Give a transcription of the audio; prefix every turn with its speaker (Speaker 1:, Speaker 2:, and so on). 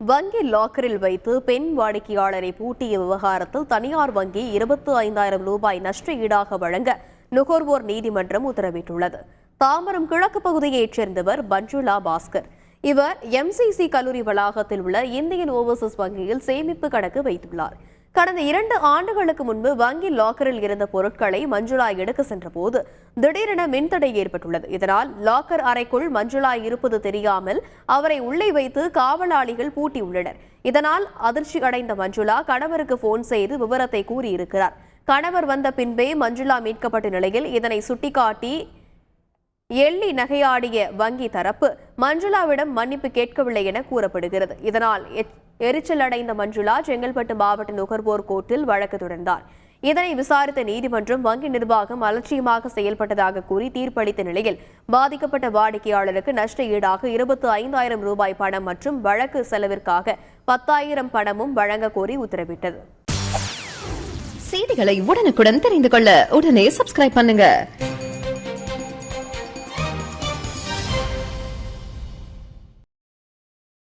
Speaker 1: வங்கி லாக்கரில் வைத்து பெண் வாடிக்கையாளரை பூட்டிய விவகாரத்தில் தனியார் வங்கி இருபத்து ஐந்தாயிரம் ரூபாய் நஷ்ட ஈடாக வழங்க நுகர்வோர் நீதிமன்றம் உத்தரவிட்டுள்ளது. தாம்பரம் கிழக்கு பகுதியைச் சேர்ந்தவர் பஞ்சுலா பாஸ்கர். இவர் எம்சிசி கல்லூரி வளாகத்தில் உள்ள இந்தியன் ஓவர்சீஸ் வங்கியில் சேமிப்பு கணக்கு வைத்துள்ளார். கடந்த இரண்டு ஆண்டுகளுக்கு முன்பு வங்கி லாக்கரில் இருந்த பொருட்களை மஞ்சுளா எடுக்க சென்றபோது திடீரென மின்தடை ஏற்பட்டுள்ளது. இதனால் லாக்கர் அறைக்குள் மஞ்சுளா இருப்பது தெரியாமல் அவரை உள்ளே வைத்து காவலாளிகள் பூட்டியுள்ளனர். இதனால் அதிர்ச்சி அடைந்த மஞ்சுளா கணவருக்கு போன் செய்து விவரத்தை கூறியிருக்கிறார். கணவர் வந்த பின்பே மஞ்சுளா மீட்கப்பட்ட நிலையில் இதனை சுட்டிக்காட்டி எள்ளி நகையாடிய வங்கி தரப்பு மஞ்சுளாவிடம் மன்னிப்பு கேட்கவில்லை என கூறப்படுகிறது. இதனால் எச்- எரிச்சல் அடைந்த மஞ்சுளா செங்கல்பட்டு மாவட்ட நுகர்வோர் கோர்ட்டில் வழக்கு தொடர்ந்தார். இதனை விசாரித்த நீதிமன்றம் வங்கி நிர்வாகம் அலட்சியமாக செயல்பட்டதாக கூறி தீர்ப்பளித்த நிலையில் பாதிக்கப்பட்ட வாடிக்கையாளருக்கு நஷ்ட ஈடாக இருபத்து ஐந்தாயிரம் ரூபாய் பணம் மற்றும் வழக்கு செலவிற்காக பத்தாயிரம் பணமும் வழங்க கோரி உத்தரவிட்டது.
Speaker 2: செய்திகளை உடனுக்குடன் தெரிந்து கொள்ள உடனே சப்ஸ்கிரைப் பண்ணுங்க.